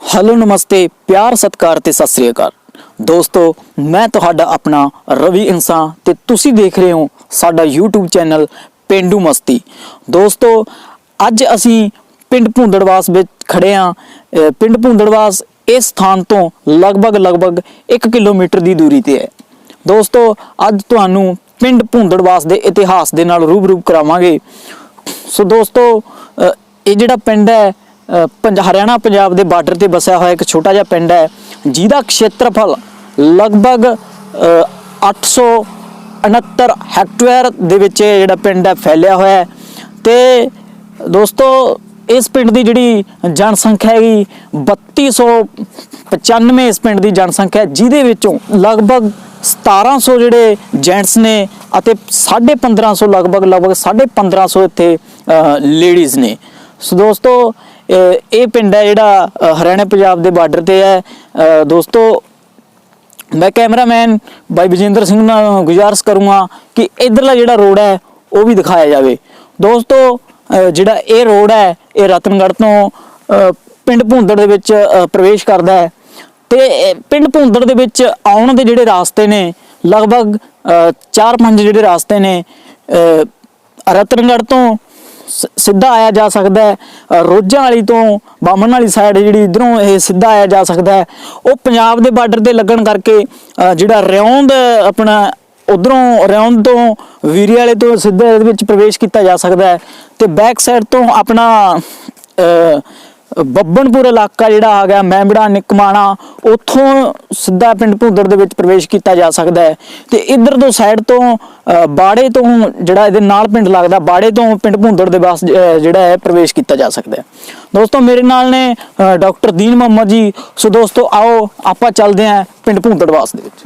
Hello ਨਮਸਤੇ ਪਿਆਰ ਸਤਿਕਾਰ ਤੇ ਸਤਿ ਸ੍ਰੀ ਅਕਾਲ ਦੋਸਤੋ ਮੈਂ ਤੁਹਾਡਾ ਆਪਣਾ ਰਵੀ ਇਨਸਾਨ ਤੇ ਤੁਸੀਂ ਦੇਖ ਰਹੇ ਹੋ ਸਾਡਾ YouTube ਚੈਨਲ ਪਿੰਡੂ ਮਸਤੀ ਦੋਸਤੋ ਅੱਜ ਅਸੀਂ ਪਿੰਡ ਭੁੰਦੜਵਾਸ ਵਿੱਚ ਖੜੇ ਆ ਪਿੰਡ ਭੁੰਦੜਵਾਸ ਇਸ ਸਥਾਨ ਤੋਂ ਲਗਭਗ ਲਗਭਗ 1 ਕਿਲੋਮੀਟਰ ਦੀ ਦੂਰੀ ਤੇ ਹੈ ਦੋਸਤੋ ਅੱਜ ਤੁਹਾਨੂੰ ਪਿੰਡ ਭੁੰਦੜਵਾਸ ਦੇ ਇਤਿਹਾਸ ਦੇ ਨਾਲ ਰੂਬਰੂ ਕਰਾਵਾਂਗੇ। ਸੋ ਦੋਸਤੋ ਇਹ ਜਿਹੜਾ ਪਿੰਡ ਹੈ ਪੰਜ ਹਰਿਆਣਾ ਪੰਜਾਬ ਦੇ ਬਾਰਡਰ ਤੇ ਵਸਿਆ ਹੋਇਆ ਇੱਕ ਛੋਟਾ ਜਿਹਾ ਪਿੰਡ ਹੈ ਜਿਹਦਾ ਖੇਤਰਫਲ ਲਗਭਗ ਅ, 869 ਹੈਕਟੇਅਰ ਦੇ ਵਿੱਚ ਜਿਹੜਾ ਪਿੰਡ ਹੈ ਫੈਲਿਆ ਹੋਇਆ ਹੈ। ਤੇ ਦੋਸਤੋ ਇਸ ਪਿੰਡ ਦੀ ਜਿਹੜੀ ਜਨਸੰਖਿਆ ਹੈਗੀ 3295 ਇਸ ਪਿੰਡ ਦੀ ਜਨਸੰਖਿਆ ਜਿਹਦੇ ਵਿੱਚੋਂ ਲਗਭਗ 1700 ਜਿਹੜੇ ਜੈਂਟਸ ਨੇ ਅਤੇ 1550 ਲਗਭਗ ਲਗਭਗ 1550 ਇੱਥੇ ਲੇਡੀਜ਼ ਨੇ। ਸੋ ਦੋਸਤੋ ਇਹ ਪਿੰਡ ਹੈ ਜਿਹੜਾ ਅਹ ਹਰਿਆਣਾ ਪੰਜਾਬ ਦੇ ਬਾਰਡਰ ਤੇ ਹੈ। ਦੋਸਤੋ, ਮੈਂ ਕੈਮਰਾਮੈਨ ਬਾਈ ਵਿਜੇਂਦਰ ਸਿੰਘ ਨਾਲ ਗੁਜ਼ਾਰਿਸ਼ ਕਰੂੰਗਾ ਕਿ ਇਧਰਲਾ ਜਿਹੜਾ ਰੋਡ ਹੈ, ਉਹ ਵੀ ਦਿਖਾਇਆ ਜਾਵੇ। ਦੋਸਤੋ ਜਿਹੜਾ ਇਹ ਰੋਡ ਹੈ, ਇਹ ਰਤਨਗੜ੍ਹ ਤੋਂ ਪਿੰਡ ਭੁੰਦੜ ਦੇ ਵਿੱਚ ਪ੍ਰਵੇਸ਼ ਕਰਦਾ ਹੈ। ਤੇ ਪਿੰਡ ਭੁੰਦੜ ਦੇ ਵਿੱਚ ਆਉਣ ਦੇ ਜਿਹੜੇ ਰਾਸਤੇ ਨੇ, ਲਗਭਗ 4-5 ਜਿਹੜੇ ਰਾਸਤੇ ਨੇ, ਅਹ, ਰਤਨਗੜ੍ਹ ਤੋਂ ਸਿੱਧਾ ਆਇਆ ਜਾ ਸਕਦਾ ਹੈ ਰੋਜਾਂ ਵਾਲੀ ਤੋਂ ਬਾਮਣ ਵਾਲੀ ਸਾਈਡ ਜਿਹੜੀ ਇਧਰੋਂ ਇਹ ਸਿੱਧਾ ਆਇਆ ਜਾ ਸਕਦਾ ਹੈ। ਉਹ ਪੰਜਾਬ ਦੇ ਬਾਰਡਰ ਤੇ ਲੱਗਣ ਕਰਕੇ ਜਿਹੜਾ ਰਿਉਂਦ ਆਪਣਾ ਉਧਰੋਂ ਰਿਉਂਦ ਤੋਂ ਵੀਰੇ ਵਾਲੇ ਤੋਂ ਸਿੱਧਾ ਇਹਦੇ ਵਿੱਚ ਪ੍ਰਵੇਸ਼ ਕੀਤਾ ਜਾ ਸਕਦਾ ਹੈ। ਤੇ ਬੈਕ ਸਾਈਡ ਤੋਂ ਆਪਣਾ ਬੱਬਣਪੁਰ ਇਲਾਕਾ ਜਿਹੜਾ ਆ ਗਿਆ, ਮੈਂਬੜਾ, ਨਿਕਮਾਣਾ, ਉੱਥੋਂ ਸਿੱਧਾ ਪਿੰਡ ਭੁੰਦਰ ਦੇ ਵਿੱਚ ਪ੍ਰਵੇਸ਼ ਕੀਤਾ ਜਾ ਸਕਦਾ ਹੈ। ਤੇ ਇੱਧਰ ਤੋਂ ਸਾਈਡ ਤੋਂ ਬਾੜੇ ਤੋਂ ਜਿਹੜਾ ਇਹਦੇ ਨਾਲ ਪਿੰਡ ਲੱਗਦਾ, ਬਾੜੇ ਤੋਂ ਪਿੰਡ ਭੁੰਦਰ ਦੇ ਬਸ ਜਿਹੜਾ ਹੈ, ਪ੍ਰਵੇਸ਼ ਕੀਤਾ ਜਾ ਸਕਦਾ ਹੈ। ਦੋਸਤੋ, ਮੇਰੇ ਨਾਲ ਨੇ ਡਾਕਟਰ ਦੀਨ ਮੁਹੰਮਦ ਜੀ। ਸੋ ਦੋਸਤੋ, ਆਓ, ਆਪਾਂ ਚੱਲਦੇ ਹਾਂ ਪਿੰਡ ਭੁੰਦੜਵਾਸ ਦੇ ਵਿੱਚ।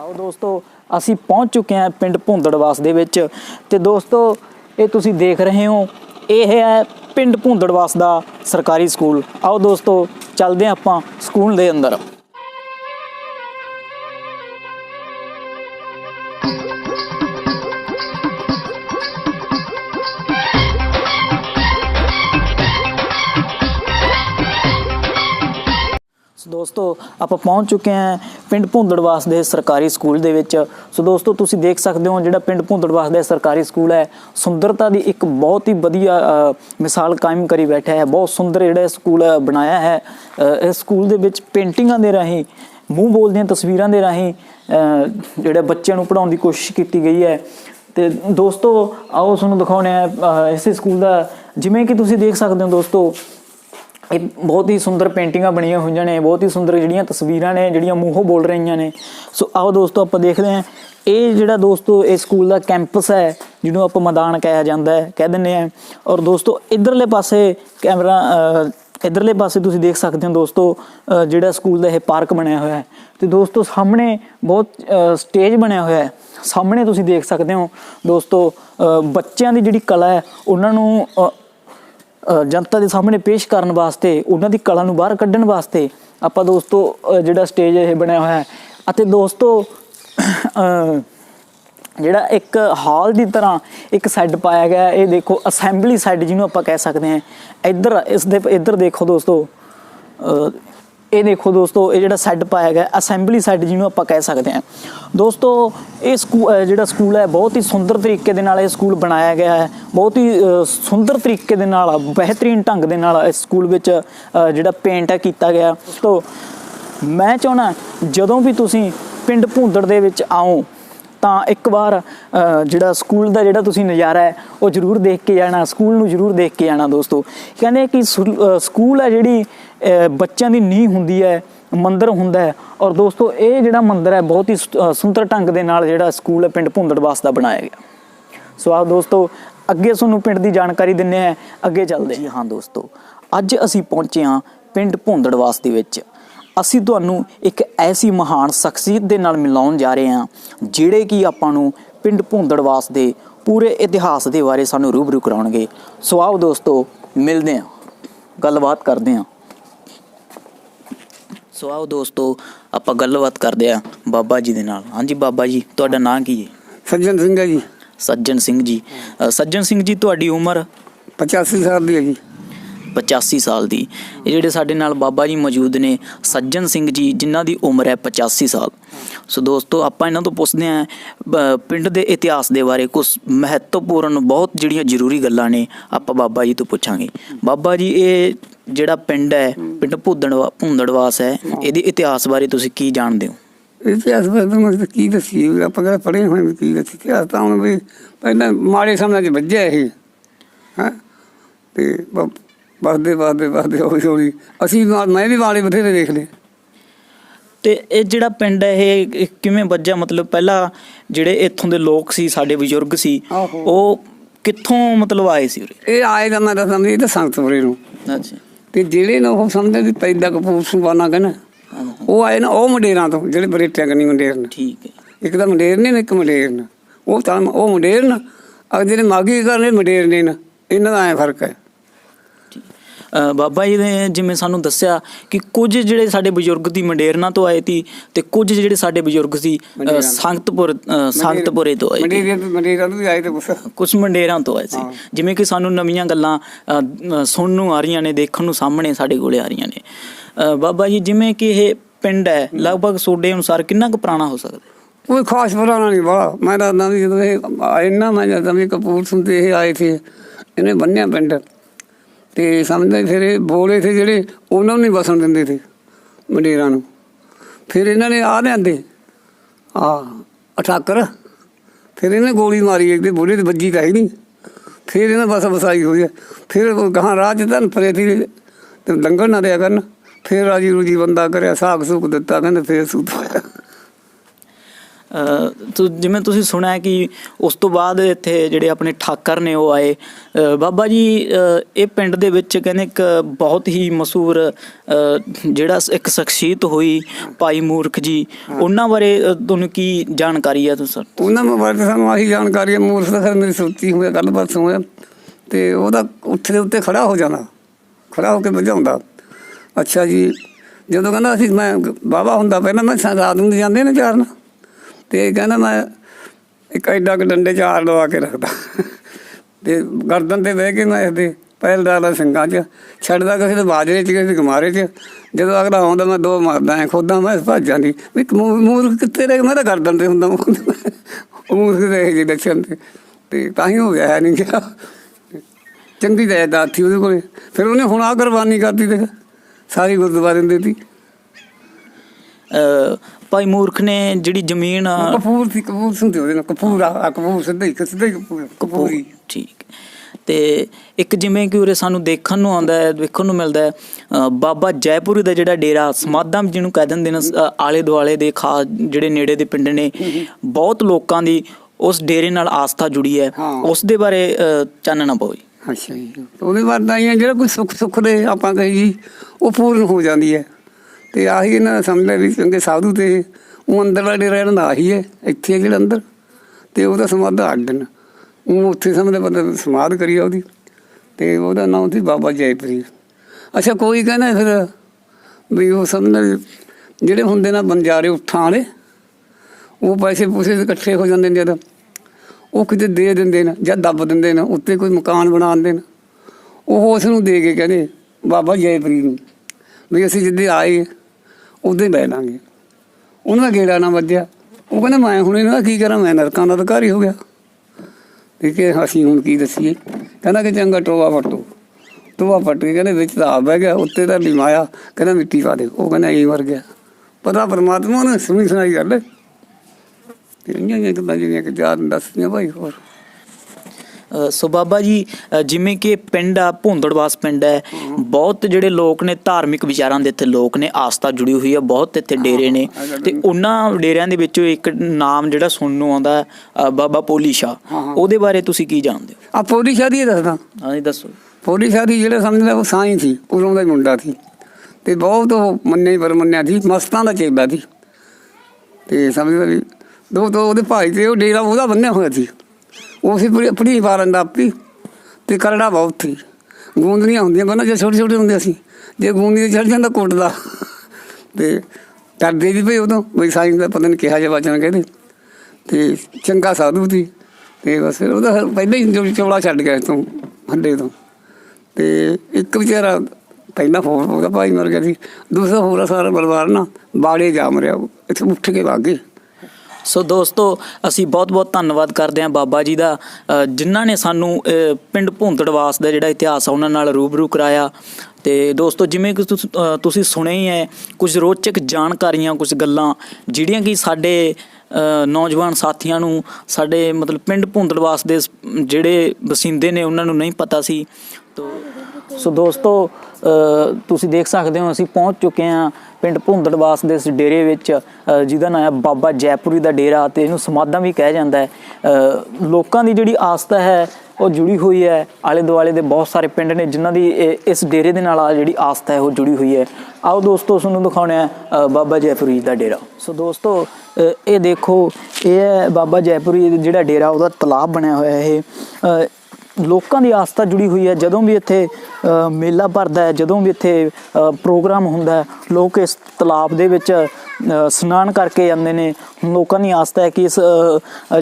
ਆਓ ਦੋਸਤੋ, ਅਸੀਂ ਪਹੁੰਚ ਚੁੱਕੇ ਹਾਂ ਪਿੰਡ ਭੁੰਦੜਵਾਸ ਦੇ ਵਿੱਚ। ਤੇ ਦੋਸਤੋ, ਇਹ ਤੁਸੀਂ ਦੇਖ ਰਹੇ ਹੋ, ਇਹ ਹੈ ਪਿੰਡ ਭੁੰਦੜਵਾਸ ਦਾ ਸਰਕਾਰੀ ਸਕੂਲ। ਆਓ ਦੋਸਤੋ, ਚੱਲਦੇ ਹਾਂ ਆਪਾਂ ਸਕੂਲ ਦੇ ਅੰਦਰ। ਸੋ ਦੋਸਤੋ, ਆਪਾਂ ਪਹੁੰਚ ਚੁੱਕੇ ਹਾਂ ਪਿੰਡ ਭੁੰਦੜਵਾਸ ਦੇ ਸਰਕਾਰੀ ਸਕੂਲ ਦੇ ਵਿੱਚ। ਸੋ ਦੋਸਤੋ ਤੁਸੀਂ ਦੇਖ ਸਕਦੇ ਹੋ ਜਿਹੜਾ ਪਿੰਡ ਭੁੰਦੜਵਾਸ ਦਾ ਸਰਕਾਰੀ ਸਕੂਲ ਹੈ ਸੁੰਦਰਤਾ ਦੀ ਇੱਕ ਬਹੁਤ ਹੀ ਵਧੀਆ ਮਿਸਾਲ ਕਾਇਮ ਕਰੀ ਬੈਠਾ ਹੈ। ਬਹੁਤ ਸੁੰਦਰ ਜਿਹੜਾ ਸਕੂਲ ਬਣਾਇਆ ਹੈ। ਇਸ ਸਕੂਲ ਦੇ ਵਿੱਚ ਪੇਂਟਿੰਗਾਂ ਦੇ ਰਾਹੀਂ ਮੂੰਹ ਬੋਲਦੀਆਂ ਤਸਵੀਰਾਂ ਦੇ ਰਾਹੀਂ ਜਿਹੜਾ ਬੱਚਿਆਂ ਨੂੰ ਪੜਾਉਣ ਦੀ ਕੋਸ਼ਿਸ਼ ਕੀਤੀ ਗਈ ਹੈ। ਤੇ ਦੋਸਤੋ ਆਓ ਤੁਹਾਨੂੰ ਦਿਖਾਉਣੇ ਆ ਅ, ਇਸੇ ਸਕੂਲ ਦਾ। ਜਿਵੇਂ ਕਿ ਤੁਸੀਂ ਦੇਖ ਸਕਦੇ ਹੋ ਦੋਸਤੋ ਇਹ ਬਹੁਤ ਹੀ ਸੁੰਦਰ ਪੇਂਟਿੰਗਾਂ ਬਣੀਆਂ ਹੋਈਆਂ ਨੇ ਬਹੁਤ ਹੀ ਸੁੰਦਰ ਜਿਹੜੀਆਂ ਤਸਵੀਰਾਂ ਨੇ ਜਿਹੜੀਆਂ ਮੂੰਹੋਂ ਬੋਲ ਰਹੀਆਂ ਨੇ। ਸੋ ਆਓ ਦੋਸਤੋ ਆਪਾਂ ਦੇਖਦੇ ਹਾਂ। ਇਹ ਜਿਹੜਾ ਦੋਸਤੋ ਇਹ ਸਕੂਲ ਦਾ ਕੈਂਪਸ ਹੈ ਜਿਹਨੂੰ ਆਪਾਂ ਮੈਦਾਨ ਕਿਹਾ ਜਾਂਦਾ ਹੈ ਕਹਿ ਦਿੰਦੇ ਆ ਔਰ ਦੋਸਤੋ ਇਧਰਲੇ ਪਾਸੇ ਕੈਮਰਾ ਅਹ, ਇਧਰਲੇ ਪਾਸੇ ਤੁਸੀਂ ਦੇਖ ਸਕਦੇ ਹੋ ਦੋਸਤੋ ਜਿਹੜਾ ਸਕੂਲ ਦਾ ਇਹ ਪਾਰਕ ਬਣਿਆ ਹੋਇਆ ਹੈ। ਤੇ ਦੋਸਤੋ ਸਾਹਮਣੇ ਬਹੁਤ ਸਟੇਜ ਬਣਿਆ ਹੋਇਆ ਹੈ। ਸਾਹਮਣੇ ਤੁਸੀਂ ਦੇਖ ਸਕਦੇ ਹੋ ਦੋਸਤੋ ਬੱਚਿਆਂ ਦੀ ਜਿਹੜੀ ਕਲਾ ਹੈ ਉਹਨਾਂ ਨੂੰ ਜਨਤਾ ਦੇ ਸਾਹਮਣੇ ਪੇਸ਼ ਕਰਨ ਵਾਸਤੇ, ਉਹਨਾਂ ਦੀ ਕਲਾ ਨੂੰ ਬਾਹਰ ਕੱਢਣ ਵਾਸਤੇ ਆਪਾਂ ਦੋਸਤੋ ਜਿਹੜਾ ਸਟੇਜ ਇਹ ਬਣਿਆ ਹੋਇਆ ਹੈ। ਅਤੇ ਦੋਸਤੋ ਜਿਹੜਾ ਇੱਕ ਹਾਲ ਦੀ ਤਰ੍ਹਾਂ ਇੱਕ ਸਾਈਡ ਪਾਇਆ ਗਿਆ ਇਹ ਦੇਖੋ ਅਸੈਂਬਲੀ ਸਾਈਡ ਜਿਹਨੂੰ ਆਪਾਂ ਕਹਿ ਸਕਦੇ ਹਾਂ। ਇੱਧਰ, ਇਸ ਦੇ, ਇੱਧਰ ਦੇਖੋ ਦੋਸਤੋ ਇਹ ਦੇਖੋ ਦੋਸਤੋ, ਇਹ ਜਿਹੜਾ ਸੈੱਡ ਪਾਇਆ ਗਿਆ ਅਸੈਂਬਲੀ ਸੈੱਟ ਜਿਹਨੂੰ ਆਪਾਂ ਕਹਿ ਸਕਦੇ ਹਾਂ। ਦੋਸਤੋ, ਇਹ ਸਕੂ ਜਿਹੜਾ ਸਕੂਲ ਹੈ, ਬਹੁਤ ਹੀ ਸੁੰਦਰ ਤਰੀਕੇ ਦੇ ਨਾਲ ਇਹ ਸਕੂਲ ਬਣਾਇਆ ਗਿਆ ਹੈ। ਬਹੁਤ ਹੀ ਸੁੰਦਰ ਤਰੀਕੇ ਦੇ ਨਾਲ, ਬਿਹਤਰੀਨ ਢੰਗ ਦੇ ਨਾਲ ਇਸ ਸਕੂਲ ਵਿੱਚ ਜਿਹੜਾ ਪੇਂਟ ਹੈ ਕੀਤਾ ਗਿਆ। ਦੋਸਤੋ, ਮੈਂ ਚਾਹਣਾ ਜਦੋਂ ਵੀ ਤੁਸੀਂ ਪਿੰਡ ਭੂੰਦੜ ਦੇ ਵਿੱਚ ਆਓ ਤਾਂ ਇੱਕ ਵਾਰ ਜਿਹੜਾ ਸਕੂਲ ਦਾ ਜਿਹੜਾ ਤੁਸੀਂ ਨਜ਼ਾਰਾ ਹੈ, ਉਹ ਜ਼ਰੂਰ ਦੇਖ ਕੇ ਜਾਣਾ, ਸਕੂਲ ਨੂੰ ਜ਼ਰੂਰ ਦੇਖ ਕੇ ਜਾਣਾ ਦੋਸਤੋ। ਕਹਿੰਦੇ ਕਿ ਸੁ- ਸਕੂਲ ਹੈ ਜਿਹੜੀ ਬੱਚਿਆਂ ਦੀ ਨੀਂਹ ਹੁੰਦੀ ਹੈ, ਮੰਦਰ ਹੁੰਦਾ ਹੈ। ਔਰ ਦੋਸਤੋ, ਇਹ ਜਿਹੜਾ ਮੰਦਰ ਹੈ, ਬਹੁਤ ਹੀ ਸੁੰਦਰ ਢੰਗ ਦੇ ਨਾਲ ਜਿਹੜਾ ਸਕੂਲ ਹੈ, ਪਿੰਡ ਭੁੰਦੜਵਾਸ ਦਾ ਬਣਾਇਆ ਗਿਆ। ਸੋ ਆਓ ਦੋਸਤੋ, ਅੱਗੇ ਤੁਹਾਨੂੰ ਪਿੰਡ ਦੀ ਜਾਣਕਾਰੀ ਦਿੰਨੇ ਆ ਅੱਗੇ ਚੱਲਦੇ ਜੀ ਹਾਂ ਦੋਸਤੋ, ਅੱਜ ਅਸੀਂ ਪਹੁੰਚੇ ਹਾਂ ਪਿੰਡ ਭੁੰਦੜਵਾਸ ਦੇ ਵਿੱਚ। ਅਸੀਂ ਤੁਹਾਨੂੰ ਇੱਕ ਐਸੀ ਮਹਾਨ ਸ਼ਖਸੀਅਤ ਦੇ ਨਾਲ ਮਿਲਾਉਣ ਜਾ ਰਹੇ ਹਾਂ ਜਿਹੜੇ ਕਿ ਆਪਾਂ ਨੂੰ ਪਿੰਡ ਭੁੰਦੜਵਾਸ ਦੇ ਪੂਰੇ ਇਤਿਹਾਸ ਦੇ ਬਾਰੇ ਸਾਨੂੰ ਰੂਬਰੂ ਕਰਾਉਣਗੇ। ਸੋ ਆਓ ਦੋਸਤੋ ਮਿਲਦੇ ਹਾਂ ਗੱਲਬਾਤ ਕਰਦੇ ਹਾਂ। ਸੋ ਆਓ ਦੋਸਤੋ ਆਪਾਂ ਗੱਲਬਾਤ ਕਰਦੇ ਆ ਬਾਬਾ ਜੀ ਦੇ ਨਾਲ। ਹਾਂਜੀ ਬਾਬਾ ਜੀ ਤੁਹਾਡਾ ਨਾਂ ਕੀ ਹੈ? ਸੱਜਣ ਸਿੰਘ ਹੈ ਜੀ। ਸੱਜਣ ਸਿੰਘ ਜੀ। ਸੱਜਣ ਸਿੰਘ ਜੀ ਤੁਹਾਡੀ ਉਮਰ? 85 ਸਾਲ ਦੀ ਹੈ ਜੀ। 85 ਸਾਲ ਦੀ। ਇਹ ਜਿਹੜੇ ਸਾਡੇ ਨਾਲ ਬਾਬਾ ਜੀ ਮੌਜੂਦ ਨੇ, ਸੱਜਣ ਸਿੰਘ ਜੀ, ਜਿਨ੍ਹਾਂ ਦੀ ਉਮਰ ਹੈ 85 ਸਾਲ। ਸੋ ਦੋਸਤੋ, ਆਪਾਂ ਇਹਨਾਂ ਤੋਂ ਪੁੱਛਦੇ ਆਂ ਪਿੰਡ ਦੇ ਇਤਿਹਾਸ ਦੇ ਬਾਰੇ ਕੁਝ ਮਹੱਤਵਪੂਰਨ, ਬਹੁਤ ਜਿਹੜੀਆਂ ਜ਼ਰੂਰੀ ਗੱਲਾਂ ਨੇ, ਆਪਾਂ ਬਾਬਾ ਜੀ ਤੋਂ ਪੁੱਛਾਂਗੇ। ਬਾਬਾ ਜੀ, ਇਹ ਜਿਹੜਾ ਪਿੰਡ ਹੈ, ਪਿੰਡ ਭੂਦੜਵਾ, ਭੂੰਦੜਵਾਸ ਹੈ, ਇਹਦੇ ਇਤਿਹਾਸ ਬਾਰੇ ਤੁਸੀਂ ਕੀ ਜਾਣਦੇ ਹੋ? ਇਤਿਹਾਸ ਬਾਰੇ ਮੈਂ ਕੀ ਦੱਸੀ ਆਪਾਂ ਕਿਹੜਾ ਪੜ੍ਹੇ ਹੋਏ ਕੀ ਦੱਸੀ ਇਤਿਹਾਸ ਤਾਂ ਹੁਣ ਵੀ ਪਹਿਲਾਂ ਮਾੜੇ ਸਮੇਂ 'ਚ ਵੱਜਿਆ ਇਹ, ਹੈ। ਤੇ ਵੱਧਦੇ ਵੱਧਦੇ ਵੱਧਦੇ ਹੌਲੀ ਹੌਲੀ। ਅਸੀਂ ਵੀ ਮਾ- ਵੀ ਮਾੜੇ ਬਥੇਰੇ ਦੇਖ ਲਏ। ਤੇ ਇਹ ਜਿਹੜਾ ਪਿੰਡ ਹੈ ਇਹ ਕਿਵੇਂ ਵੱਜਿਆ? ਮਤਲਬ ਪਹਿਲਾਂ ਜਿਹੜੇ ਇੱਥੋਂ ਦੇ ਲੋਕ ਸੀ ਸਾਡੇ ਬਜ਼ੁਰਗ ਸੀ ਆਹੋ। ਉਹ ਕਿੱਥੋਂ ਮਤਲਬ ਆਏ ਸੀ ਉਰੇ? ਇਹ ਆਏ ਤਾਂ ਮੈਂ ਤਾਂ ਸਮਝੀ ਇਹ ਤਾਂ ਸੰਗਤਪੁਰੇ ਨੂੰ। ਅੱਛਾ। ਤੇ ਜਿਹੜੇ ਨੇ ਉਹ ਸਮਝਦੇ ਵੀ ਪੈਦਾ ਕਪੂਰ ਸੁਬਾਨਾ ਕਹਿੰਦਾ ਉਹ ਆਏ ਨਾ ਉਹ ਮੰਡੇਰਾਂ ਤੋਂ ਜਿਹੜੇ ਬਰੇਟਿਆਂ ਕਨੀ ਮੰਡੇਰ ਨੇ। ਠੀਕ ਹੈ। ਇੱਕ ਤਾਂ ਮੰਡੇਰ ਨੇ ਇੱਕ ਮੰਡੇਰ ਨੇ। ਉਹ ਤਾਂ ਉਹ ਮੰਡੇਰ ਨੇ ਅਗਰ ਜਿਹੜੇ ਮਾਗੀ ਕਰਨੇ ਮੰਡੇਰ ਨੇ ਨਾ। ਇਹਨਾਂ ਦਾ ਐ ਫ਼ਰਕ ਹੈ। ਬਾਬਾ ਜੀ ਨੇ ਜਿਵੇਂ ਸਾਨੂੰ ਦੱਸਿਆ ਕਿ ਕੁਝ ਜਿਹੜੇ ਸਾਡੇ ਬਜ਼ੁਰਗ ਦੀ ਮੰਡੇਰਨਾ ਤੋਂ ਆਏ ਸੀ ਤੇ ਕੁਝ ਜਿਹੜੇ ਸਾਡੇ ਬਜ਼ੁਰਗ ਸੀ। ਸੰਗਤਪੁਰ ਸੰਗਤਪੁਰੇ ਤੋਂ ਆਏ ਸੀ। ਮੰਡੇਰ ਮੰਡੇਰਾਂ ਤੋਂ ਆਏ ਤੇ ਕੁਝ ਮੰਡੇਰਾਂ ਤੋਂ ਆਏ ਸੀ। ਜਿਵੇਂ ਕਿ ਸਾਨੂੰ ਨਵੀਆਂ ਗੱਲਾਂ ਸੁਣਨ ਨੂੰ ਆ ਰਹੀਆਂ ਨੇ ਦੇਖਣ ਨੂੰ ਸਾਹਮਣੇ ਸਾਡੇ ਕੋਲੇ ਆ ਰਹੀਆਂ ਨੇ। ਬਾਬਾ ਜੀ ਜਿਵੇਂ ਕਿ ਇਹ ਪਿੰਡ ਹੈ ਲਗਭਗ ਸੋਡੇ ਅਨੁਸਾਰ ਕਿੰਨਾ ਕੁ ਪੁਰਾਣਾ ਹੋ ਸਕਦਾ? ਕੋਈ ਖਾਸ ਪੁਰਾਣਾ ਨਹੀਂ ਬੜਾ। ਮੈਂ ਤਾਂ ਨਾ ਜਦੋਂ ਇਹ ਇੰਨਾ ਮੈਂ ਜਦੋਂ ਵੀ ਕਪੂਰ ਤੇ ਇਹ ਆਏ ਸੀ ਇਹਨੇ ਬੰਨਿਆ ਪਿੰਡ। ਤੇ ਸਮਝਦੇ ਫਿਰ ਇਹ ਬੋਲੇ ਸੀ ਜਿਹੜੇ ਉਹਨਾਂ ਨੂੰ ਨਹੀਂ ਵਸਣ ਦਿੰਦੇ ਸੀ, ਮੰਡੇਰਾਂ ਨੂੰ। ਫਿਰ ਇਹਨਾਂ ਨੇ ਆ ਲਿਆਂਦੇ ਆ ਅਠਾਕਰ। ਫਿਰ ਇਹਨੇ ਗੋਲੀ ਮਾਰੀ, ਇੱਕ ਬੋਲੇ ਤੇ ਵੱਜੀ ਤਾਂ ਹੀ ਨਹੀਂ। ਫਿਰ ਇਹਨਾਂ ਬਸ ਵਸਾਈ ਹੋਈ ਹੈ। ਫਿਰ ਉਹ ਗਾਂ ਰਾਜ ਧਨ ਫਰੇ ਸੀ, ਤੇ ਲੰਗਰ ਨਾ ਦਿਆ ਕਰਨ। ਫਿਰ ਰਾਜੀ ਰੂਜੀ ਬੰਦਾ ਕਰਿਆ, ਸਾਗ ਸੁੱਕ ਦਿੱਤਾ, ਕਹਿੰਦੇ ਫਿਰ ਸੂਤ ਹੋਇਆ। ਤੁ- ਜਿਵੇਂ ਤੁਸੀਂ ਸੁਣਿਆ ਕਿ ਉਸ ਤੋਂ ਬਾਅਦ ਇੱਥੇ ਜਿਹੜੇ ਆਪਣੇ ਠਾਕਰ ਨੇ ਉਹ ਆਏ। ਬਾਬਾ ਜੀ ਇਹ ਪਿੰਡ ਦੇ ਵਿੱਚ ਕਹਿੰਦੇ ਇੱਕ ਬਹੁਤ ਹੀ ਮਸ਼ਹੂਰ ਜਿਹੜਾ ਇੱਕ ਸ਼ਖਸੀਅਤ ਹੋਈ ਭਾਈ ਮੂਰਖ ਜੀ। ਉਹਨਾਂ ਬਾਰੇ ਤੁਹਾਨੂੰ ਕੀ ਜਾਣਕਾਰੀ ਹੈ ਤੁਸੀਂ? ਉਹਨਾਂ ਬਾਰੇ ਤਾਂ ਸਾਨੂੰ ਆਹੀ ਜਾਣਕਾਰੀ ਹੈ, ਮੂਰਖ ਦਾ ਸਰ ਮੇਰੀ ਸੁਰਤੀ ਹੋਇਆ ਗੱਲਬਾਤ ਹੋਇਆ ਤੇ ਉਹਦਾ ਉੱਥੇ ਦੇ ਉੱਤੇ ਖੜਾ ਹੋ ਜਾਣਾ, ਖੜਾ ਹੋ ਕੇ ਵਜਾਉਂਦਾ ਅੱਛਾ ਜੀ, ਜਦੋਂ ਕਹਿੰਦਾ ਅਸੀਂ, ਮੈਂ ਬਾਬਾ ਹੁੰਦਾ, ਪਹਿਲਾਂ ਮੈਂ ਰਾਤ ਨੂੰ ਜਾਂਦੇ ਨੇ ਚਾਰਨ। ਤੇ ਕਹਿੰਦਾ ਮੈਂ ਇੱਕ ਐਡਾ ਕੁ ਡੰਡੇ ਚਾਰ ਲਵਾ ਕੇ ਰੱਖਦਾ। ਤੇ ਗਰਦਨ ਤੇ ਬਹਿ ਕੇ ਮੈਂ ਇਹਦੇ ਪਹਿਲਦਾਰ ਦਾ ਸਿੰਘਾਂ 'ਚ ਛੱਡਦਾ ਕਿਸੇ ਦੇ ਬਾਜਰੇ 'ਚ, ਕਿਸੇ ਦੇ ਗਮਾਰੇ 'ਚ। ਜਦੋਂ ਅਗਲਾ ਆਉਂਦਾ ਮੈਂ ਦੋ ਮਾਰਦਾ ਐ, ਖੋਦਾਂ ਮੈਂ ਭੱਜ ਜਾਂਦੀ ਵੀ ਇੱਕ ਮੂਰ- ਮੂਰਖ ਕਿੱਥੇ ਰਹਿ ਗਿਆ? ਮੈਂ ਤਾਂ ਗਰਦਨ ਤੇ ਹੁੰਦਾ ਉਹ ਮੂਰਖ ਦੇ ਜੀ ਲੱਛਣ ਤੇ। ਤੇ ਤਾਂ ਹੀ ਹੋ ਗਿਆ ਹੈ ਨਹੀਂ ਗਿਆ ਚੰਗੀ ਜਾਇਦਾਦ ਸੀ ਉਹਦੇ ਕੋਲ। ਫਿਰ ਉਹਨੇ ਹੁਣ ਆ ਕੁਰਬਾਨੀ ਕਰਤੀ ਦੇਖ। ਸਾਰੀ ਗੁਰਦੁਆਰੇ ਦੇ ਦਿੱਤੀ। ਭਾਈ ਮੂਰਖ ਨੇ ਜਿਹੜੀ ਜ਼ਮੀਨ ਕਪੂਰ ਸੀ ਕਪੂਰ ਸੁਣਦੇ ਉਹਦੇ ਨਾਲ ਕਪੂਰ ਆ ਆ ਕਪੂਰ ਸਿੱਧਾ ਹੀ ਸਿੱਧਾ ਹੀ ਕਪੂਰ ਕਪੂਰੀ ਠੀਕ। ਤੇ ਇੱਕ ਜਿਵੇਂ ਕਿ ਉਰੇ ਸਾਨੂੰ ਦੇਖਣ ਨੂੰ ਆਉਂਦਾ ਹੈ ਦੇਖਣ ਨੂੰ ਮਿਲਦਾ ਹੈ ਬਾਬਾ ਜੈਪੁਰੀ ਦਾ ਜਿਹੜਾ ਡੇਰਾ ਸਮਾਧਾਂ ਜਿਹਨੂੰ ਕਹਿ ਦਿੰਦੇ ਨੇ ਆਲੇ ਦੁਆਲੇ ਦੇ ਖਾਸ ਜਿਹੜੇ ਨੇੜੇ ਦੇ ਪਿੰਡ ਨੇ ਬਹੁਤ ਲੋਕਾਂ ਦੀ ਉਸ ਡੇਰੇ ਨਾਲ ਆਸਥਾ ਜੁੜੀ ਹੈ। ਉਸ ਦੇ ਬਾਰੇ ਚਾਨਣਾ ਪਾਓ ਜੀ। ਅੱਛਾ ਜੀ। ਉਹਦੇ ਆਈਆਂ ਜਿਹੜਾ ਕੋਈ ਸੁੱਖ ਸੁੱਖ ਦੇ ਆਪਾਂ ਕਹੀ ਜੀ ਉਹ ਪੂਰਨ ਹੋ ਜਾਂਦੀ ਹੈ। ਤੇ ਆਹੀ ਇਹਨਾਂ ਦਾ ਸਮਝ ਲਿਆ ਵੀ ਚੰਗੇ ਸਾਧੂ ਤੇ ਉਹ ਅੰਦਰ ਵਾਲੇ ਰਹਿਣ ਦਾ ਆਹੀ ਹੈ, ਇੱਥੇ ਹੈ ਜਿਹੜਾ ਅੰਦਰ। ਤੇ ਉਹਦਾ ਸਮਾਧਾ ਅੱਡ ਨੇ ਉਹ ਉੱਥੇ ਸਮਝਦਾ ਬੰਦਾ ਸਮਾਧ ਕਰੀ ਆ ਉਹਦੀ। ਤੇ ਉਹਦਾ ਨਾਮ ਸੀ ਬਾਬਾ ਜੈਪੁਰੀ। ਅੱਛਾ, ਕੋਈ ਕਹਿੰਦਾ ਫਿਰ ਵੀ ਉਹ ਸਮਝਦਾ ਜਿਹੜੇ ਹੁੰਦੇ ਨਾ ਬੰਜਾਰੇ ਉੱਠਾਂ ਵਾਲੇ, ਉਹ ਪੈਸੇ ਪੂਸੇ ਇਕੱਠੇ ਹੋ ਜਾਂਦੇ ਨੇ ਜਦ। ਉਹ ਕਿਤੇ ਦੇ ਦਿੰਦੇ ਨੇ ਜਾਂ ਦੱਬ ਦਿੰਦੇ ਨੇ, ਉੱਤੇ ਕੋਈ ਮਕਾਨ ਬਣਾ ਦਿੰਦੇ ਨੇ। ਉਹ ਉਸ ਨੂੰ ਦੇ ਕੇ ਕਹਿੰਦੇ, ਬਾਬਾ ਜੈਪੁਰੀ ਨੂੰ ਵੀ ਅਸੀਂ ਜਿੱਦੇ ਆਏ ਉਦੋਂ ਬਹਿ ਲਾਂਗੇ। ਉਹਨਾਂ ਦਾ ਗੇੜਾ ਨਾ ਵੱਜਿਆ। ਉਹ ਕਹਿੰਦਾ, ਮੈਂ ਹੁਣ ਇਹਨਾਂ ਦਾ ਕੀ ਕਰਾਂ? ਮੈਂ ਨਰਕਾਂ ਦਾ ਅਧਿਕਾਰੀ ਹੋ ਗਿਆ। ਠੀਕ ਹੈ ਅਸੀਂ ਹੁਣ ਕੀ ਦਸੀਏ? ਕਹਿੰਦਾ ਕਿ ਚੰਗਾ ਟੋਆ ਫਟੋ। ਟੋਆ ਫਟ ਕੇ ਕਹਿੰਦੇ, ਵਿੱਚ ਤਾਂ ਆ ਬਹਿ ਗਿਆ, ਉੱਤੇ ਤਾਂ ਲਿਮਾਇਆ ਕਹਿੰਦਾ, ਮਿੱਟੀ ਪਾ ਦੇ। ਉਹ ਕਹਿੰਦਾ, ਇਹ ਮਰ ਗਿਆ। ਪਤਾ ਪਰਮਾਤਮਾ ਨੇ ਸੁਣੀ ਸੁਣਾਈ ਗੱਲ? ਹੈ ਤੇ ਇੰਨੀਆਂ ਜਿਹੀਆਂ ਜਿਹੜੀਆਂ ਕਿ ਯਾਦ ਦੱਸਦੀਆਂ ਭਾਈ ਹੋਰ। ਸੋ ਬਾਬਾ ਜੀ ਜਿਵੇਂ ਕਿ ਪਿੰਡ ਆ ਭੁੰਦੜਵਾਸ ਪਿੰਡ ਹੈ ਬਹੁਤ ਜਿਹੜੇ ਲੋਕ ਨੇ ਧਾਰਮਿਕ ਵਿਚਾਰਾਂ ਦੇ ਇੱਥੇ ਲੋਕ ਨੇ ਆਸਥਾ ਜੁੜੀ ਹੋਈ ਹੈ ਬਹੁਤ ਇੱਥੇ ਡੇਰੇ ਨੇ। ਤੇ ਉਹਨਾਂ ਡੇਰਿਆਂ ਦੇ ਵਿੱਚੋਂ ਇੱਕ ਨਾਮ ਜਿਹੜਾ ਸੁਣਨ ਨੂੰ ਆਉਂਦਾ ਬਾਬਾ ਪੋਲੀ ਹਾਂ। ਉਹਦੇ ਬਾਰੇ ਤੁਸੀਂ ਕੀ ਜਾਣਦੇ ਹੋ? ਆ ਪੌੜੀ ਸ਼ਾਦੀ ਦੱਸਦਾ। ਹਾਂਜੀ ਦੱਸੋ। ਪੌੜੀ ਸ਼ਾਦੀ ਜਿਹੜਾ ਸਮਝਦਾ ਉਹ ਸਾਈਂ ਸੀ ਉਰੋਂ ਦਾ ਹੀ ਮੁੰਡਾ ਸੀ। ਤੇ ਬਹੁਤ ਉਹ ਮੰਨੇ ਹੀ ਪਰ ਮੰਨਿਆ ਸੀ ਮਸਤਾਂ ਦਾ ਚੇਲਾ ਸੀ। ਤੇ ਸਮਝਦਾ ਵੀ ਦੋ ਦੋ ਉਹਦੇ ਭਾਈ ਤੇ ਉਹ ਡੇਰਾ ਉਹਦਾ ਬੰਨਿਆ ਹੋਇਆ ਸੀ। ਉਹ ਸੀ ਆਪਣੀ ਪੜੀ ਵਾਰਨ ਦਾ ਆਪੀ ਤੇ ਕਰੜਾ ਬਹੁਤ ਸੀ ਗੂੰਦਨੀਆਂ ਹੁੰਦੀਆਂ ਪਹਿਲਾਂ ਜੇ ਛੋਟੇ ਛੋਟੇ ਹੁੰਦੇ ਸੀ ਜੇ ਗੂੰਦੀ ਚੜ ਜਾਂਦਾ ਕੁੱਟਦਾ ਤੇ ਡਰਦੇ ਵੀ ਭਈ ਉਦੋਂ, ਬਈ ਸਾਈਂ ਦਾ ਪਤਾ ਨਹੀਂ ਕਿਹਾ ਜਿਹਾ ਵਚਨ ਕਹਿੰਦੇ। ਤੇ ਚੰਗਾ ਸਾਧੂ ਸੀ। ਤੇ ਬਸ ਉਹਦਾ ਪਹਿਲਾਂ ਹੀ ਜੋ ਚੌਲਾ ਛੱਡ ਗਿਆ ਤੋਂ ਹੱਡੇ ਤੋਂ। ਤੇ ਇੱਕ ਵਿਚਾਰਾ ਪਹਿਲਾਂ ਹੋਰ ਉਹਦਾ ਭਾਈ ਮਰ ਗਿਆ ਸੀ। ਦੂਸਰਾ ਹੋਰ ਆ ਸਾਰਾ ਪਰਿਵਾਰ ਨਾ, ਬਾੜੇ ਜਾ ਮਰਿਆ ਉਹ। ਇੱਥੇ ਉੱਠ ਕੇ ਭੱਗ ਗਏ। ਸੋ ਦੋਸਤੋ, ਅਸੀਂ ਬਹੁਤ-ਬਹੁਤ ਧੰਨਵਾਦ ਕਰਦੇ ਹਾਂ ਬਾਬਾ ਜੀ ਦਾ ਜਿਨ੍ਹਾਂ ਨੇ ਸਾਨੂੰ ਪਿੰਡ ਭੁੰਦੜਵਾਸ ਦਾ ਜਿਹੜਾ ਇਤਿਹਾਸ ਆ, ਉਹਨਾਂ ਨਾਲ ਰੂਬਰੂ ਕਰਾਇਆ। ਤੇ ਦੋਸਤੋ, ਜਿਵੇਂ ਕਿ ਤੁਸੀਂ ਸੁਣਿਆ ਹੀ ਹੈ, ਕੁਝ ਰੋਚਕ ਜਾਣਕਾਰੀਆਂ, ਕੁਝ ਗੱਲਾਂ, ਜਿਹੜੀਆਂ ਕਿ ਸਾਡੇ ਨੌਜਵਾਨ ਸਾਥੀਆਂ ਨੂੰ, ਸਾਡੇ ਮਤਲਬ ਪਿੰਡ ਭੁੰਦੜਵਾਸ ਦੇ ਜਿਹੜੇ ਵਸਿੰਦੇ ਨੇ, ਉਹਨਾਂ ਨੂੰ ਨਹੀਂ ਪਤਾ ਸੀ। ਤੋ ਸੋ ਦੋਸਤੋ ਤੁਸੀਂ ਦੇਖ ਸਕਦੇ ਹੋ ਅਸੀਂ ਪਹੁੰਚ ਚੁੱਕੇ ਹਾਂ ਪਿੰਡ ਭੁੰਦੜਵਾਸ ਦੇ ਇਸ ਡੇਰੇ ਵਿੱਚ ਜਿਹਦਾ ਨਾਮ ਹੈ ਬਾਬਾ ਜੈਪੁਰੀ ਦਾ ਡੇਰਾ ਤੇ ਇਹਨੂੰ ਸਮਾਧਾਂ ਵੀ ਕਿਹਾ ਜਾਂਦਾ ਹੈ। ਲੋਕਾਂ ਦੀ ਜਿਹੜੀ ਆਸਥਾ ਹੈ ਉਹ ਜੁੜੀ ਹੋਈ ਹੈ। ਆਲੇ ਦੁਆਲੇ ਦੇ ਬਹੁਤ ਸਾਰੇ ਪਿੰਡ ਨੇ ਜਿਨ੍ਹਾਂ ਦੀ ਇਹ- ਇਸ ਡੇਰੇ ਦੇ ਨਾਲ ਜਿਹੜੀ ਆਸਥਾ ਹੈ ਉਹ ਜੁੜੀ ਹੋਈ ਹੈ। ਆਓ ਦੋਸਤੋ ਤੁਹਾਨੂੰ ਦਿਖਾਉਣਾ ਹੈ ਅ, ਬਾਬਾ ਜੈਪੁਰੀ ਦਾ ਡੇਰਾ। ਸੋ ਦੋਸਤੋ ਇਹ ਦੇਖੋ ਇਹ ਹੈ ਬਾਬਾ ਜੈਪੁਰੀ ਦਾ ਜਿਹੜਾ ਡੇਰਾ ਉਹਦਾ ਤਲਾਬ ਬਣਿਆ ਹੋਇਆ ਹੈ ਇਹ ਲੋਕਾਂ ਦੀ ਆਸਥਾ ਜੁੜੀ ਹੋਈ ਹੈ। ਜਦੋਂ ਵੀ ਇੱਥੇ ਮੇਲਾ ਭਰਦਾ ਹੈ ਜਦੋਂ ਵੀ ਇੱਥੇ ਪ੍ਰੋਗਰਾਮ ਹੁੰਦਾ ਹੈ ਲੋਕ ਇਸ ਤਲਾਬ ਦੇ ਵਿੱਚ ਇਸ਼ਨਾਨ ਕਰਕੇ ਜਾਂਦੇ ਨੇ। ਲੋਕਾਂ ਦੀ ਆਸਥਾ ਹੈ ਕਿ ਇਸ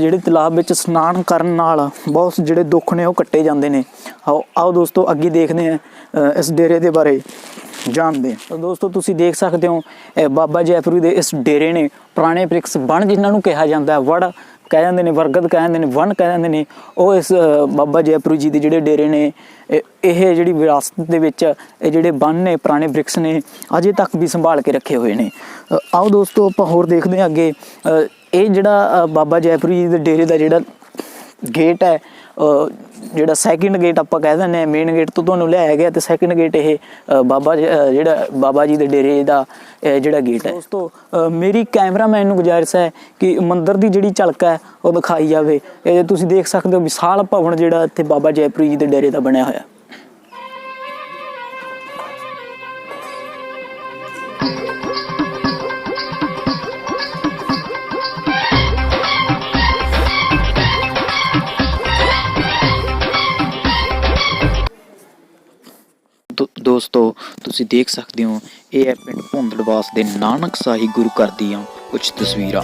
ਜਿਹੜੇ ਤਲਾਬ ਵਿੱਚ ਇਸ਼ਨਾਨ ਕਰਨ ਨਾਲ ਬਹੁਤ ਜਿਹੜੇ ਦੁੱਖ ਨੇ ਉਹ ਕੱਟੇ ਜਾਂਦੇ ਨੇ। ਆਓ ਆਓ ਦੋਸਤੋ ਅੱਗੇ ਦੇਖਦੇ ਹਾਂ ਇਸ ਡੇਰੇ ਦੇ ਬਾਰੇ ਜਾਣਦੇ ਹਾਂ। ਤਾਂ ਦੋਸਤੋ ਤੁਸੀਂ ਦੇਖ ਸਕਦੇ ਹੋ ਬਾਬਾ ਜੈਪੁਰੀ ਦੇ ਇਸ ਡੇਰੇ ਨੇ ਪੁਰਾਣੇ ਪ੍ਰਿਕਸ ਬਣ ਜਿਨ੍ਹਾਂ ਨੂੰ ਕਿਹਾ ਜਾਂਦਾ ਹੈ ਵੜ। ਕਹਿ ਜਾਂਦੇ ਨੇ, ਵਰਗਦ ਕਹਿ ਜਾਂਦੇ ਨੇ ਵਨ ਕਹਿ ਜਾਂਦੇ ਨੇ, ਉਹ ਇਸ ਬਾਬਾ ਜੈਪੁਰੂ ਜੀ ਦੇ ਜਿਹੜੇ ਡੇਰੇ ਨੇ, ਇਹ ਇਹ ਜਿਹੜੀ ਵਿਰਾਸਤ ਦੇ ਵਿੱਚ ਇਹ ਜਿਹੜੇ ਬਨ ਨੇ, ਪੁਰਾਣੇ ਬ੍ਰਿਕਸ ਨੇ, ਅਜੇ ਤੱਕ ਵੀ ਸੰਭਾਲ ਕੇ ਰੱਖੇ ਹੋਏ ਨੇ। ਆਓ ਦੋਸਤੋ, ਆਪਾਂ ਹੋਰ ਦੇਖਦੇ ਹਾਂ ਅੱਗੇ। ਇਹ ਜਿਹੜਾ ਬਾਬਾ ਜੈਪੁਰੀ ਜੀ ਦੇ ਡੇਰੇ ਦਾ ਜਿਹੜਾ ਗੇਟ ਹੈ ਜਿਹੜਾ ਸੈਕਿੰਡ ਗੇਟ ਆਪਾਂ ਕਹਿ ਦਿੰਦੇ ਆ ਮੇਨ ਗੇਟ ਤੋਂ ਤੁਹਾਨੂੰ ਲਿਆਇਆ ਗਿਆ ਤੇ ਸੈਕਿੰਡ ਗੇਟ ਇਹ ਬਾਬਾ ਜਿਹੜਾ ਬਾਬਾ ਜੀ ਦੇ ਡੇਰੇ ਦਾ ਜਿਹੜਾ ਗੇਟ ਹੈ। ਦੋਸਤੋ ਅ, ਮੇਰੀ ਕੈਮਰਾਮੈਨ ਨੂੰ ਗੁਜ਼ਾਰਿਸ਼ ਹੈ ਕਿ ਮੰਦਿਰ ਦੀ ਜਿਹੜੀ ਝਲਕ ਹੈ ਉਹ ਦਿਖਾਈ ਜਾਵੇ। ਇਹ ਤੁਸੀਂ ਦੇਖ ਸਕਦੇ ਹੋ ਵਿਸ਼ਾਲ ਭਵਨ ਜਿਹੜਾ ਇੱਥੇ ਬਾਬਾ ਜੈਪੁਰੀ ਜੀ ਦੇ ਡੇਰੇ ਦਾ ਬਣਿਆ ਹੋਇਆ। ਤੁਸੀਂ ਦੇਖ ਸਕਦੇ ਹੋ, ਇਹ ਹੈ ਪਿੰਡ ਭੁੰਦੜਵਾਸ ਦੇ ਨਾਨਕ ਸਾਹੀ ਗੁਰੂ ਘਰ ਦੀਆਂ ਕੁਝ ਤਸਵੀਰਾਂ।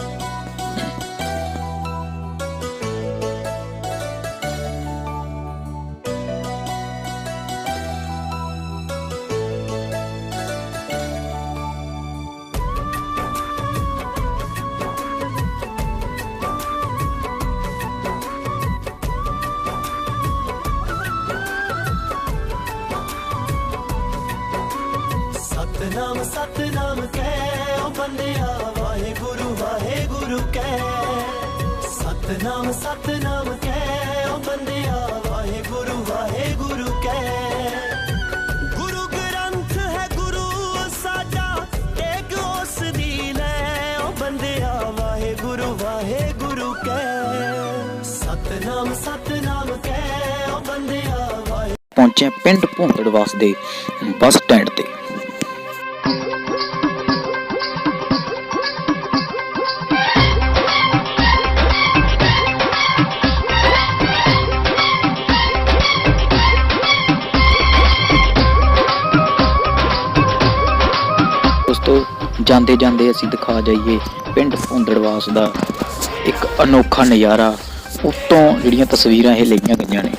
ਬੰਦਿਆ ਵਾਹਿਗੁਰੂ ਵਾਹਿਗੁਰੂ ਕਹਿ। ਗੁਰੂ ਗ੍ਰੰਥ ਹੈ ਗੁਰੂ ਸਾਡਾ ਇੱਕ ਉਸ ਦੀ ਲੈ। ਓ ਬੰਦਿਆ, ਵਾਹਿਗੁਰੂ ਵਾਹਿਗੁਰੂ ਕਹਿ। ਸਤਨਾਮ ਸਤਨਾਮ ਕਹਿ ਓ ਬੰਦਿਆ, ਵਾਹਿ ਪਹੁੰਚੇ ਪਿੰਡ ਭੁੰਦੜਵਾਸ ਦੇ ਬੱਸ ਸਟੈਂਡ ਤੇ। ਜਾਂਦੇ ਜਾਂਦੇ ਅਸੀਂ ਦਿਖਾ ਜਾਈਏ ਪਿੰਡ ਭੁੰਦੜਵਾਸ ਦਾ ਇੱਕ ਅਨੋਖਾ ਨਜ਼ਾਰਾ। ਉੱਤੋਂ ਜਿਹੜੀਆਂ ਤਸਵੀਰਾਂ ਇਹ ਲਈਆਂ ਗਈਆਂ ਨੇ।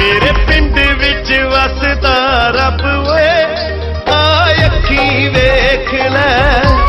ਮੇਰੇ ਪਿੰਡ ਵਿੱਚ ਵਸਦਾ ਰੱਬ ਓਏ, ਆ ਅੱਖੀ ਵੇਖ ਲੈ।